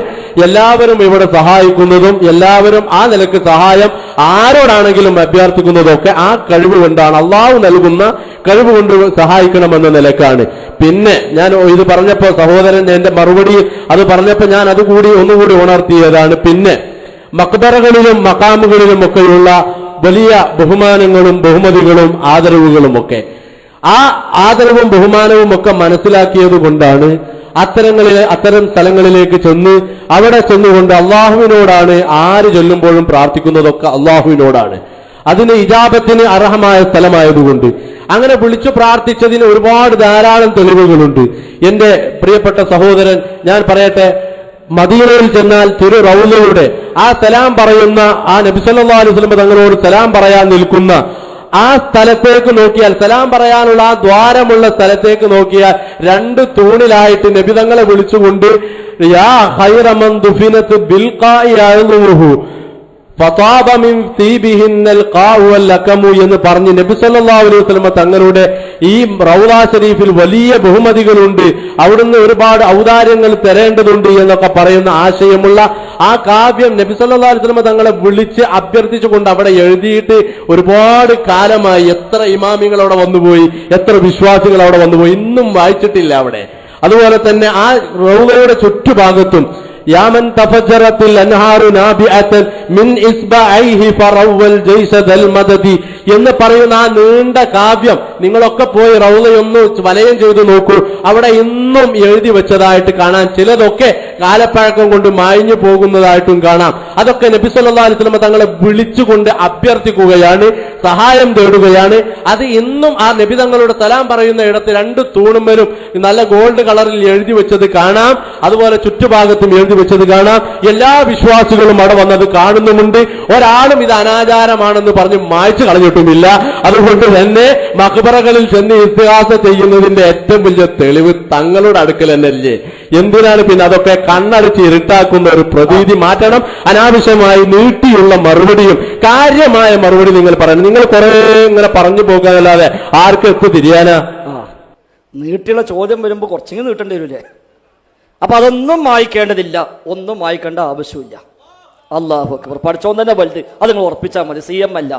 എല്ലാവരും ഇവിടെ സഹായിക്കുന്നതും എല്ലാവരും ആ നിലയ്ക്ക് സഹായം ആരോടാണെങ്കിലും അഭ്യർത്ഥിക്കുന്നതൊക്കെ ആ കഴിവ് കൊണ്ടാണ്. അള്ളാഹു നൽകുന്ന കഴിവ് കൊണ്ട് സഹായിക്കണമെന്ന നിലക്കാണ്. പിന്നെ ഞാൻ ഇത് പറഞ്ഞപ്പോ സഹോദരൻ എന്റെ മറുപടി അത് പറഞ്ഞപ്പോ ഞാൻ അതുകൂടി ഒന്നുകൂടി ഉണർത്തിയതാണ്. പിന്നെ മക്ബറകളിലും മക്കാമുകളിലും ഒക്കെയുള്ള വലിയ ബഹുമാനങ്ങളും ബഹുമതികളും ആദരവുകളും ഒക്കെ ആ ആദരവും ബഹുമാനവും ഒക്കെ മനസ്സിലാക്കിയത് കൊണ്ടാണ് അത്തരങ്ങളിലെ അത്തരം സ്ഥലങ്ങളിലേക്ക് ചെന്ന് അവിടെ ചെന്നുകൊണ്ട് അള്ളാഹുവിനോടാണ് ആര് ചൊല്ലുമ്പോഴും പ്രാർത്ഥിക്കുന്നതൊക്കെ അള്ളാഹുവിനോടാണ്. അതിന് ഇജാബത്തിന് അർഹമായ സ്ഥലമായതുകൊണ്ട്. അങ്ങനെ വിളിച്ചു പ്രാർത്ഥിച്ചതിന് ഒരുപാട് ധാരാളം തെളിവുകളുണ്ട്. എന്റെ പ്രിയപ്പെട്ട സഹോദരൻ ഞാൻ പറയട്ടെ മദീനയിൽ ചെന്നാൽ തിരു റൗലയുടെ ആ സലാം പറയുന്ന ആ നബിസല്ലാ അലുസ്ലമ തങ്ങളോട് സലാം പറയാൻ നിൽക്കുന്ന ആ സ്ഥലത്തേക്ക് നോക്കിയാൽ സലാം പറയാനുള്ള ആ ദ്വാരമുള്ള സ്ഥലത്തേക്ക് നോക്കിയാൽ രണ്ട് തൂണിലായിട്ട് നബിതങ്ങളെ വിളിച്ചുകൊണ്ട് യാ എന്ന് പറഞ്ഞ് നബി സല്ലല്ലാഹു അലൈഹി വസല്ലമ തങ്ങളുടെ ഈ റൗള ഷരീഫിൽ വലിയ ബഹുമതികളുണ്ട്. അവിടുന്ന് ഒരുപാട് ഔദാര്യങ്ങൾ തരേണ്ടതുണ്ട് എന്നൊക്കെ പറയുന്ന ആശയമുള്ള ആ കാവ്യം നബി സല്ലല്ലാഹു അലൈഹി വസല്ലമ തങ്ങളെ വിളിച്ച് അഭ്യർത്ഥിച്ചുകൊണ്ട് അവിടെ എഴുതിയിട്ട് ഒരുപാട് കാലമായി എത്ര ഇമാമികൾ അവിടെ വന്നുപോയി എത്ര വിശ്വാസികൾ അവിടെ വന്നുപോയി ഇന്നും വായിച്ചിട്ടില്ല അവിടെ. അതുപോലെ തന്നെ ആ റൗളയുടെ ചുറ്റുഭാഗത്തും യാമൻ തഫജറത്തിൽ അൻഹാറു മിൻ ഇസ്ബഅൈഹി ഫറവൽ മദദി എന്ന് പറയുന്ന ആ നീണ്ട കാവ്യം നിങ്ങളൊക്കെ പോയി റൗളയൊന്ന് വലയം ചെയ്തു നോക്കൂ. അവിടെ ഇന്നും എഴുതി വെച്ചതായിട്ട് കാണാൻ ചിലതൊക്കെ കാലപ്പഴക്കം കൊണ്ട് മായഞ്ഞു പോകുന്നതായിട്ടും കാണാം. അതൊക്കെ നബി സല്ലല്ലാഹു അലൈഹി തങ്ങളെ വിളിച്ചുകൊണ്ട് അഭ്യർത്ഥിക്കുകയാണ് സഹായം തേടുകയാണ്. അത് ഇന്നും ആ നബി തങ്ങളുടെ തലാം പറയുന്ന ഇടത്ത് രണ്ട് തൂണുമ്മലും നല്ല ഗോൾഡ് കളറിൽ എഴുതി വെച്ചത് കാണാം. അതുപോലെ ചുറ്റുഭാഗത്തും എഴുതി വെച്ചത് കാണാം. എല്ലാ വിശ്വാസികളും അവിടെ വന്നത് കാണുന്നുമുണ്ട്. ഒരാളും ഇത് അനാചാരമാണെന്ന് പറഞ്ഞ് മായ്ച്ചു കളഞ്ഞിട്ടുമില്ല. അതുകൊണ്ട് തന്നെ മക്ബറകളിൽ ചെന്ന് ഇതിഹാസം ചെയ്യുന്നതിന്റെ ഏറ്റവും വലിയ തെളിവ് തങ്ങളുടെ അടുക്കൽ തന്നെയല്ലേ? എന്തിനാണ് പിന്നെ അതൊക്കെ കണ്ണടച്ച് ഇരുട്ടാക്കുന്ന ഒരു പ്രതീതി മാറ്റണം. അനാവശ്യമായി നീട്ടിയുള്ള മറുപടിയും കാര്യമായ മറുപടി നിങ്ങൾ പറയണം. നിങ്ങൾ കുറെ ഇങ്ങനെ പറഞ്ഞു പോകാനല്ലാതെ ആർക്ക് എപ്പോ തിരിയാനാ? നീട്ടിയുള്ള ചോദ്യം വരുമ്പോൾ കുറച്ചെങ്കിലും നീട്ടേണ്ടി വരില്ലേ അപ്പൊ അതൊന്നും വായിക്കേണ്ടതില്ല ഒന്നും വായിക്കേണ്ട ആവശ്യമില്ല. അള്ളാഹു അക്ബർ. പഠിച്ചോൻ തന്നെ വലുത്. അത് നിങ്ങൾ ഉറപ്പിച്ചാൽ മതി. സി എം അല്ല.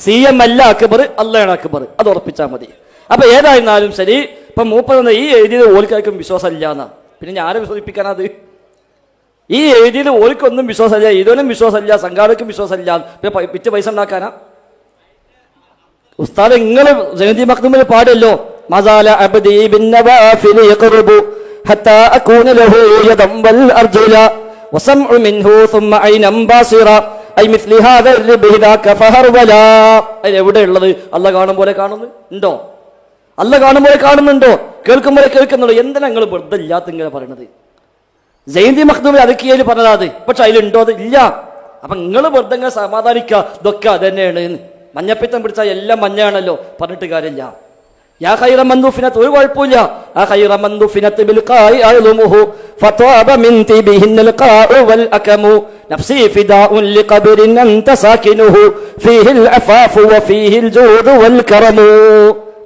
സി എം അല്ല അക്ബർ അല്ലയാണ് അക്ബർ. അത് ഉറപ്പിച്ചാൽ മതി. അപ്പൊ ഏതായിരുന്നാലും ശരി ഇപ്പൊ മൂപ്പത് ഈ എഴുതിയത് ഓൽക്കാർക്കും വിശ്വാസമില്ല എന്നാ പിന്നെ ഞാൻ ആരെ വിശ്വസിപ്പിക്കാനത് ഈ എഴുതിയത് ഓൽക്കൊന്നും വിശ്വാസമില്ല ഇതൊന്നും വിശ്വാസമില്ല സംഘാടകർക്കും വിശ്വാസമില്ല പിന്നെ പൈ- വിറ്റ് പൈസ ഉണ്ടാക്കാനാ ഉസ്താദ് നിങ്ങൾ ജയന്തി മഖ്ദൂമിൽ പാടല്ലോ മസാല അബ്ദി ബിൻ നവാഫിൽ യഖറബു ഹത്താ അകൂന ലഹു യദം വൽ അർജുല وسمع منه ثم عينا باصرا ഐ മിസ്ലി ഹാദ ബിഹിദാക ഫഹർവല അത് എവിടെ ഉള്ളത് അല്ല കാണും പോലെ കാണുന്നു ഉണ്ടോ അല്ല കാണുമ്പോൾ പോലെ കാണുന്നുണ്ടോ? കേൾക്കും പോലെ കേൾക്കുന്നുണ്ടോ? എന്തിനാ നിങ്ങൾ വെറുതെ ഇല്ലാത്ത ഇങ്ങനെ പറയണത്? ജയന്തി മഖ്ദൂമി അതൊക്കെയാലും പറഞ്ഞതാ അത്. പക്ഷെ അതിലുണ്ടോ അത് ഇല്ല. അപ്പൊ നിങ്ങൾ വെറുതെ ഇങ്ങനെ സമാധാനിക്കുക ഇതൊക്കെ അത് തന്നെയാണ്. മഞ്ഞപ്പിത്തം പിടിച്ചാൽ എല്ലാം മഞ്ഞാണല്ലോ പറഞ്ഞിട്ട് കാര്യമില്ല. യാ ഖൈറ മന്ദുഫിനത്ത് ഒരു കുഴപ്പമില്ല ആ ഖൈറ മന്ദുഫിനത്ത് നഫ്സി ഫീഹിൽ വൽ കറമു.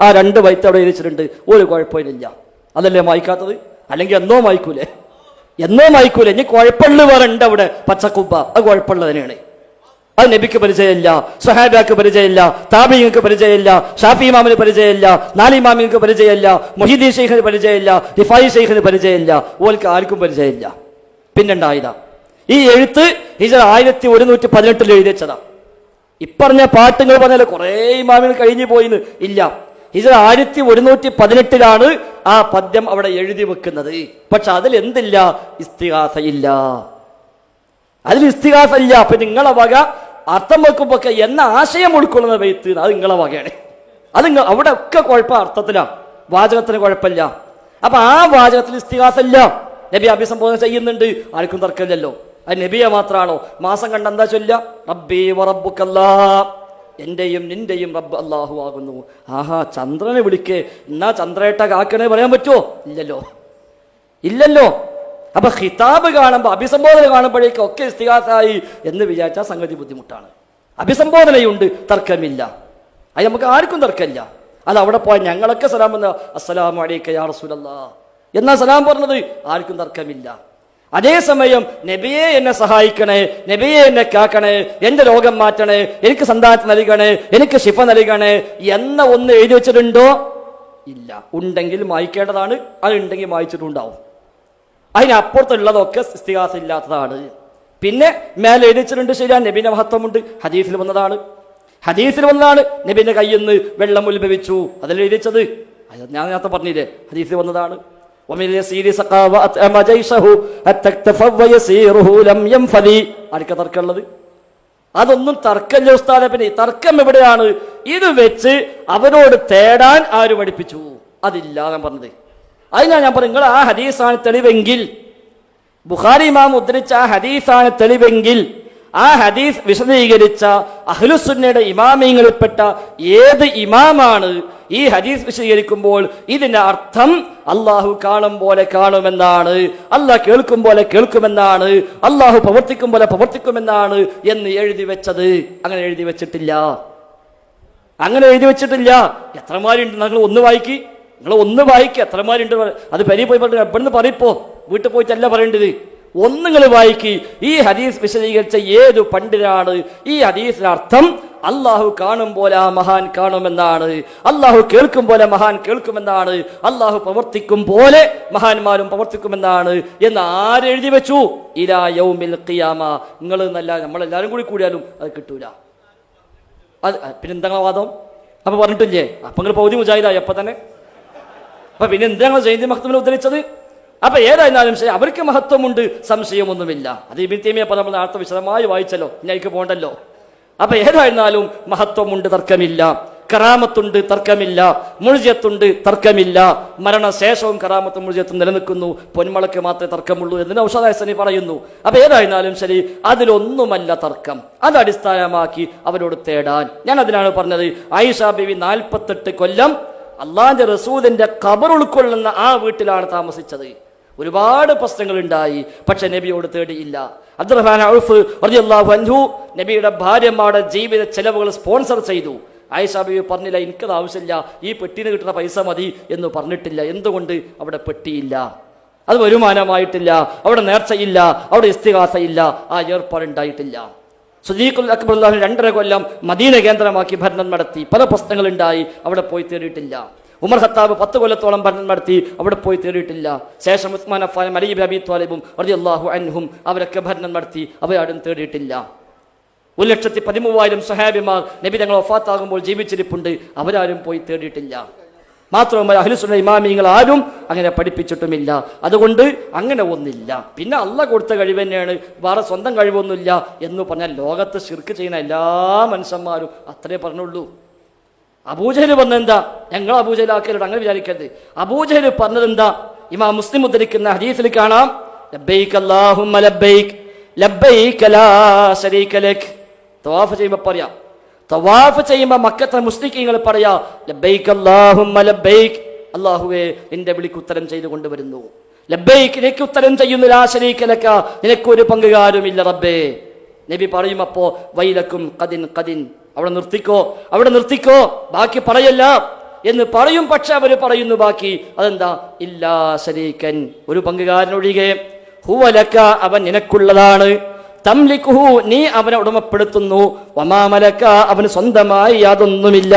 ആ രണ്ട് വൈത്ത് അവിടെ എഴുതിച്ചിട്ടുണ്ട്. ഒരു കുഴപ്പമില്ല. അതല്ലേ മായ്ക്കാത്തത്? അല്ലെങ്കിൽ എന്നോ മായ്ക്കൂലേ? എന്നോ മായ്ക്കൂലേ? ഇനി കുഴപ്പമുള്ള വേറെ ഉണ്ട് അവിടെ. പച്ചക്കുപ്പ. അത് കുഴപ്പമുള്ള തന്നെയാണ്. അത് നബിക്ക് പരിചയമില്ല. സുഹാബാക്ക് പരിചയമില്ല. താബിങ്ങൾക്ക് പരിചയമില്ല. ഷാഫി ഇമാമിന് പരിചയമില്ല. നാലി ഇമാമിങ്ങൾക്ക് പരിചയമില്ല. മൊഹീദീൻ ഷെയ്ഖിന് പരിചയമില്ല. റിഫായി ഷെയ്ഖിന് പരിചയമില്ല. ഓൽക്ക് ആർക്കും പരിചയമില്ല. പിന്നെണ്ടായതാ ഈ എഴുത്ത് ഹിജർ ആയിരത്തി ഒരുന്നൂറ്റി പതിനെട്ടിൽ എഴുതിച്ചതാ ഇപ്പറഞ്ഞ പാട്ടുകൾ പറഞ്ഞാൽ കുറേ ഇമാമികൾ കഴിഞ്ഞു പോയിന്ന്. ഇല്ല. ഹിജറ ആയിരത്തി ഒരുന്നൂറ്റി പതിനെട്ടിലാണ് ആ പദ്യം അവിടെ എഴുതി വെക്കുന്നത്. പക്ഷെ അതിൽ എന്തില്ല? ഇസ്തിഹാസയില്ല. അതിൽ ഇസ്തിഹാസയില്ല. അപ്പൊ നിങ്ങളെ വക അർത്ഥം വെക്കുമ്പോ എന്ന ആശയം ഉൾക്കൊള്ളുന്ന വെയ്ത്ത് അത് നിങ്ങളെ വകയാണ്. അത് അവിടെ ഒക്കെ കുഴപ്പം അർത്ഥത്തിലാണ് വാചകത്തിന് കുഴപ്പമില്ല. അപ്പൊ ആ വാചകത്തിൽ ഇസ്തിഹാസല്ല നബി അഭിസംബോധന ചെയ്യുന്നുണ്ട്. ആർക്കും തർക്കമില്ലല്ലോ. അത് നബിയെ മാത്രമാണോ? മാസം കണ്ട എന്താ ചൊല്ല റബ്ബി വറബുക്കല്ലാ എന്റെയും നിന്റെയും റബ്ബ് അള്ളാഹു ആകുന്നു. ആഹാ ചന്ദ്രനെ വിളിക്കേ. എന്നാ ചന്ദ്രേട്ട കാക്കണേ പറയാൻ പറ്റുമോ ഇല്ലല്ലോ. ഇല്ലല്ലോ. അപ്പൊ ഹിതാബ് കാണുമ്പോൾ അഭിസംബോധന കാണുമ്പോഴേക്കും ഒക്കെ ഇസ്തിഹാസായി എന്ന് വിചാരിച്ച സംഗതി ബുദ്ധിമുട്ടാണ്. അഭിസംബോധനയുണ്ട് തർക്കമില്ല. അത് നമുക്ക് ആർക്കും തർക്കമില്ല. അത് അവിടെ പോയാൽ ഞങ്ങളൊക്കെ സലാം വന്ന അസ്സലാമു അലൈക്ക യാ റസൂലല്ലാ. എന്നാ സലാം പറഞ്ഞത്? ആർക്കും തർക്കമില്ല. അതേസമയം നബിയെ എന്നെ സഹായിക്കണേ നബിയെ എന്നെ കാക്കണേ എന്റെ രോഗം മാറ്റണേ എനിക്ക് സന്താനത്ത് നൽകണേ എനിക്ക് ശിഫ നൽകണേ എന്ന ഒന്ന് എഴുതി വെച്ചിട്ടുണ്ടോ? ഇല്ല. ഉണ്ടെങ്കിൽ വായിക്കേണ്ടതാണ് അത് ഉണ്ടെങ്കിൽ വായിച്ചിട്ടുണ്ടാവും അതിനപ്പുറത്തുള്ളതൊക്കെ ഇസ്തിഹാസ ഇല്ലാത്തതാണ് പിന്നെ മേലെ എഴുതിച്ചിട്ടുണ്ട് ശരിയാ നബിന്റെ മഹത്വമുണ്ട്. ഹദീസിൽ വന്നതാണ്. ഹദീസിൽ വന്നതാണ് നബിന്റെ കയ്യിൽ നിന്ന് വെള്ളം ഉത്ഭവിച്ചു. അതിൽ എഴുതിച്ചത് ഞാൻ നേരത്തെ പറഞ്ഞില്ലേ ഹദീസിൽ വന്നതാണ്. ومن يسير سقى وأطعم جيشه حتى اكتفى ويسيره لم ينفذي ആർക്കാ തർക്കമുള്ളത് അതൊന്നും തർക്കമില്ല ഉസ്താദെ പിന്നെ ഈ തർക്കം എവിടെയാണ് ഇത് വെച്ച് അവരോട് തേടാൻ ആര് പഠിപ്പിച്ചു അതില്ല ഞാൻ പറഞ്ഞത് അതിനാ ഞാൻ പറഞ്ഞു നിങ്ങൾ ആ ഹദീസാണ് തെളിവെങ്കിൽ ബുഖാരി ഇമാം ഉദ്ധരിച്ച ആ ഹദീസാണ് തെളിവെങ്കിൽ ആ ഹദീസ് വിശദീകരിച്ച അഹ്ലുസുന്നയുടെ ഇമാമിയങ്ങളിൽപ്പെട്ട ഏത് ഇമാമാണ് ഈ ഹദീസ് വിശദീകരിക്കുമ്പോൾ ഇതിന്റെ അർത്ഥം അള്ളാഹു കാണും പോലെ കാണുമെന്നാണ് അള്ളാഹ് കേൾക്കും പോലെ കേൾക്കുമെന്നാണ് അള്ളാഹു പ്രവർത്തിക്കും പോലെ പ്രവർത്തിക്കുമെന്നാണ് എന്ന് എഴുതി വെച്ചത്. അങ്ങനെ എഴുതി വെച്ചിട്ടില്ല. അങ്ങനെ എഴുതി വെച്ചിട്ടില്ല. എത്രമാരുണ്ട് നിങ്ങൾ ഒന്ന് വായിക്കി. നിങ്ങൾ ഒന്ന് വായിക്കുക എത്രമാരുണ്ട് അത് പരി പോയി പറഞ്ഞു എവിടുന്ന് പറയിപ്പോ. വീട്ടിൽ പോയിട്ടല്ല പറയേണ്ടത്. ഒന്ന് വായിക്ക്. ഈ ഹദീസ് വിശദീകരിച്ച ഏതു പണ്ഡിതനാണ്? ഈ ഹദീസിനർത്ഥം അള്ളാഹു കാണും പോലെ ആ മഹാൻ കാണുമെന്നാണ്. അള്ളാഹു കേൾക്കും പോലെ മഹാൻ കേൾക്കുമെന്നാണ്. അള്ളാഹു പ്രവർത്തിക്കും പോലെ മഹാന്മാരും പ്രവർത്തിക്കുമെന്നാണ്. എന്ന് ആരെഴുതി വെച്ചു? ഇലാ യൗമിൽ ഖിയാമ. നിങ്ങൾ എന്നല്ല നമ്മളെല്ലാവരും കൂടി കൂടിയാലും അത് കിട്ടൂല. അത് പിന്നെ എന്താ വാദം? അപ്പൊ പറഞ്ഞിട്ടില്ലേ? അപ്പൊ നിങ്ങൾ പൗതി മുജാഹിദായി അപ്പൊ തന്നെ. അപ്പൊ പിന്നെ എന്താണ് ജയന്തി മഹത്തമിനെ ഉദ്ധരിച്ചത്? അപ്പൊ ഏതായിരുന്നാലും ശരി അവർക്ക് മഹത്വമുണ്ട് സംശയമൊന്നുമില്ല. അത് ഇബിൻ തേമിയ അപ്പൊ നമ്മൾ നേരത്തെ വിശദമായി വായിച്ചല്ലോ ഇനി അതിലേക്ക് പോകണ്ടല്ലോ അപ്പൊ ഏതായിരുന്നാലും മഹത്വമുണ്ട് തർക്കമില്ല. കറാമത്തുണ്ട് തർക്കമില്ല. മുഴുജത്തുണ്ട് തർക്കമില്ല. മരണശേഷവും കറാമത്തും മുഴുജത്തും നിലനിൽക്കുന്നു. പൊന്മളക്ക് മാത്രമേ തർക്കമുള്ളൂ എന്ന് ഔഷധാസനി പറയുന്നു. അപ്പൊ ഏതായിരുന്നാലും ശരി അതിലൊന്നുമല്ല തർക്കം. അത് അടിസ്ഥാനമാക്കി അവരോട് തേടാൻ. ഞാൻ അതിനാണ് പറഞ്ഞത് ആയിഷ ബിവി നാൽപ്പത്തെട്ട് കൊല്ലം അള്ളാന്റെ റസൂലിന്റെ കബർ ഉൾക്കൊള്ളുന്ന ആ വീട്ടിലാണ് താമസിച്ചത്. ഒരുപാട് പ്രശ്നങ്ങൾ ഉണ്ടായി. പക്ഷെ നബിയോട് തേടിയില്ല. അബ്ദുറഹ്മാൻ ഔഫ് റളിയല്ലാഹു അൻഹു നബിയുടെ ഭാര്യമാരുടെ ജീവിത ചെലവുകൾ സ്പോൺസർ ചെയ്തു. ആയിഷ ബിബി പറഞ്ഞില്ല എനിക്കത് ആവശ്യമില്ല. ഈ പെട്ടിന് കിട്ടുന്ന പൈസ മതി എന്ന് പറഞ്ഞിട്ടില്ല. എന്തുകൊണ്ട്? അവിടെ പെട്ടിയില്ല. അത് വരുമാനമായിട്ടില്ല. അവിടെ നേർച്ചയില്ല. അവിടെ ഇസ്തിഹാസയില്ല. ആ ഏർപ്പാടുണ്ടായിട്ടില്ല. സുദീഖുൽ അക്ബർ രണ്ടര കൊല്ലം മദീന കേന്ദ്രമാക്കി ഭരണം നടത്തി. പല പ്രശ്നങ്ങളുണ്ടായി അവിടെ പോയി തേടിയിട്ടില്ല. ഉമർ ഖത്താബ് പത്ത് കൊല്ലത്തോളം ഭരണം നടത്തി അവിടെ പോയി തേടിയിട്ടില്ല. ശേഷം ഉസ്മാൻ അഫാനും അലി അബി ത്വാലിബും റളിയല്ലാഹു അൻഹും അവരൊക്കെ ഭരണം നടത്തി അവരാരും തേടിയിട്ടില്ല. ഒരു ലക്ഷത്തി പതിമൂവായിരം സഹാബിമാർ നബി തങ്ങൾ ഒഫാത്താകുമ്പോൾ ജീവിച്ചിരിപ്പുണ്ട്. അവരാരും പോയി തേടിയിട്ടില്ല. മാത്രവുമല്ല അഹ്ലുസുന്ന ഇമാമിങ്ങൾ ആരും അങ്ങനെ പഠിപ്പിച്ചിട്ടുമില്ല. അതുകൊണ്ട് അങ്ങനെ ഒന്നില്ല. പിന്നെ അല്ല കൊടുത്ത കഴിവ് തന്നെയാണ്. വേറെ സ്വന്തം കഴിവൊന്നുമില്ല എന്ന് പറഞ്ഞാൽ ലോകത്ത് ശിർക്ക് ചെയ്യുന്ന എല്ലാ മനുഷ്യന്മാരും അത്രേ പറഞ്ഞുള്ളൂ. അബൂജഹൽ പറഞ്ഞെന്താ ഞങ്ങൾ അബൂജഹലാക്കരുത് അങ്ങനെ വിചാരിക്കരുത്. അബൂജഹൽ പറഞ്ഞത് എന്താ ഇമാ മുസ്ലിം ഉദ്ധരിക്കുന്ന ഹദീസിൽ കാണാം. ലബ്ബൈക് അല്ലാഹുമ്മ ലബ്ബൈക് ലബ്ബൈക് ലാ ലക്. തവാഫ് ചെയ്യുമ്പോൾ പറയാം. തവാഫ് ചെയ്യുമ്പോൾ മക്കത്തെ മുസ്ലിക്കീങ്ങൾ പറയാ ലബ്ബൈക് അല്ലാഹുമ്മ ലബ്ബൈക്. അല്ലാഹുവേ നിന്റെ വിളിക്ക് ഉത്തരം ചെയ്തു കൊണ്ടുവരുന്നു. ലബ്ബൈക്ക് നിനക്ക് ഉത്തരം ചെയ്യുന്നില്ല ലാ ശരീക ലക നിനക്കൊരു പങ്കുകാരുമില്ല റബ്ബേ. നബി പറയും അപ്പോ വൈലക്കും കദിൻ കദിൻ. അവിടെ നിർത്തിക്കോ അവിടെ നിർത്തിക്കോ ബാക്കി പറയല്ല എന്ന് പറയും പക്ഷെ അവർ പറയുന്നു ബാക്കി അതെന്താ? ഇല്ലാ ശരീക്കൻ ഒരു പങ്കുകാരനൊഴികെ ഹുവലക്ക അവൻ നിനക്കുള്ളതാണ്. തംലിക്കുഹു നീ അവനെ ഉടമപ്പെടുത്തുന്നു. വമാമലക്ക അവന് സ്വന്തമായി യാതൊന്നുമില്ല.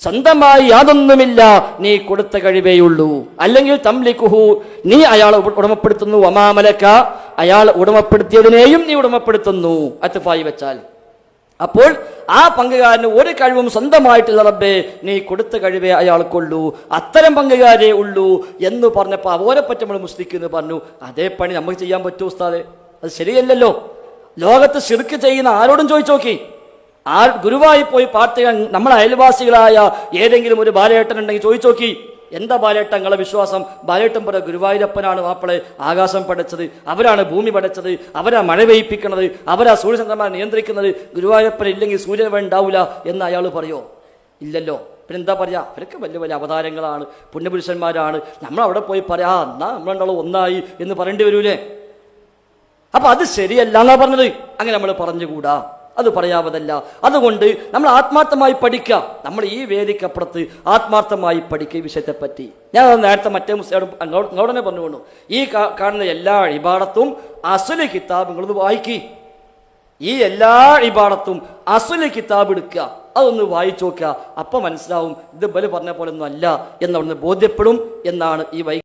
സ്വന്തമായി യാതൊന്നുമില്ല നീ കൊടുത്ത കഴിവേയുള്ളൂ അല്ലെങ്കിൽ തംലിക്കുഹു നീ അയാളെ ഉട- ഉടമപ്പെടുത്തുന്നു. വമാമലക്ക അയാൾ ഉടമപ്പെടുത്തിയതിനെയും നീ ഉടമപ്പെടുത്തുന്നു. അത്തുഫായി വെച്ചാൽ. അപ്പോൾ ആ പങ്കുകാരന് ഒരു കഴിവും സ്വന്തമായിട്ടുള്ള റബ്ബേ. നീ കൊടുത്ത കഴിവേ അയാൾക്കുള്ളൂ. അത്തരം പങ്കുകാരെ ഉള്ളൂ എന്ന് പറഞ്ഞപ്പോൾ അവരെ പറ്റി നമ്മൾ മുസ്ലിക്കുന്നു പറഞ്ഞു. അതേ പണി നമുക്ക് ചെയ്യാൻ പറ്റൂ ഉസ്താദെ. അത് ശരിയല്ലല്ലോ. ലോകത്ത് ശിർക്ക് ചെയ്യുന്ന ആരോടും ചോദിച്ചു നോക്കി. ആ ഗുരുവായി പോയി പാർട്ടി നമ്മൾ അയൽവാസികളായ ഏതെങ്കിലും ഒരു ബാലേട്ടൻ ഉണ്ടെങ്കിൽ ചോദിച്ചു നോക്കി. എന്താ ബാലേട്ടങ്ങളെ വിശ്വാസം? ബാലേട്ടൻ പറ ഗുരുവായൂരപ്പനാണ് മാപ്പിളെ ആകാശം പടച്ചത്. അവരാണ് ഭൂമി പടച്ചത്. അവരാ മഴ പെയ്യിപ്പിക്കുന്നത്. അവരാ സൂര്യചന്ദ്രന്മാരെ നിയന്ത്രിക്കുന്നത്. ഗുരുവായൂരപ്പൻ ഇല്ലെങ്കിൽ സൂര്യൻ ഉണ്ടാവില്ല എന്ന് അയാൾ പറയോ? ഇല്ലല്ലോ. പിന്നെ എന്താ പറയാ? അവരൊക്കെ വലിയ വലിയ അവതാരങ്ങളാണ്. പുണ്യപുരുഷന്മാരാണ്. നമ്മൾ അവിടെ പോയി പറയാ എന്നാ നമ്മളുണ്ടാവും ഒന്നായി എന്ന് പറയേണ്ടി വരൂലേ? അപ്പൊ അത് ശരിയല്ല എന്നാ പറഞ്ഞത്? അങ്ങനെ നമ്മൾ പറഞ്ഞുകൂടാ. അത് പറയാവതല്ല. അതുകൊണ്ട് നമ്മൾ ആത്മാർത്ഥമായി പഠിക്കാം നമ്മൾ ഈ വേദിക്കപ്പുറത്ത് ആത്മാർത്ഥമായി പഠിക്കുക ഈ വിഷയത്തെ പറ്റി ഞാൻ നേരത്തെ മറ്റേ മുസ്ലിം അങ്ങോട്ടനെ പറഞ്ഞു കൊണ്ടു ഈ കാണുന്ന എല്ലാ ഇബാടത്തും അസുല കിതാബുകളൊന്ന് വായിക്കി. ഈ എല്ലാ ഇബാടത്തും അസുല കിതാബ് എടുക്കുക. അതൊന്ന് വായിച്ചു നോക്കുക. അപ്പൊ മനസ്സിലാവും ഇത് ബലി പറഞ്ഞ പോലെ ഒന്നും അല്ല എന്നവിടുന്ന് ബോധ്യപ്പെടും എന്നാണ് ഈ വൈ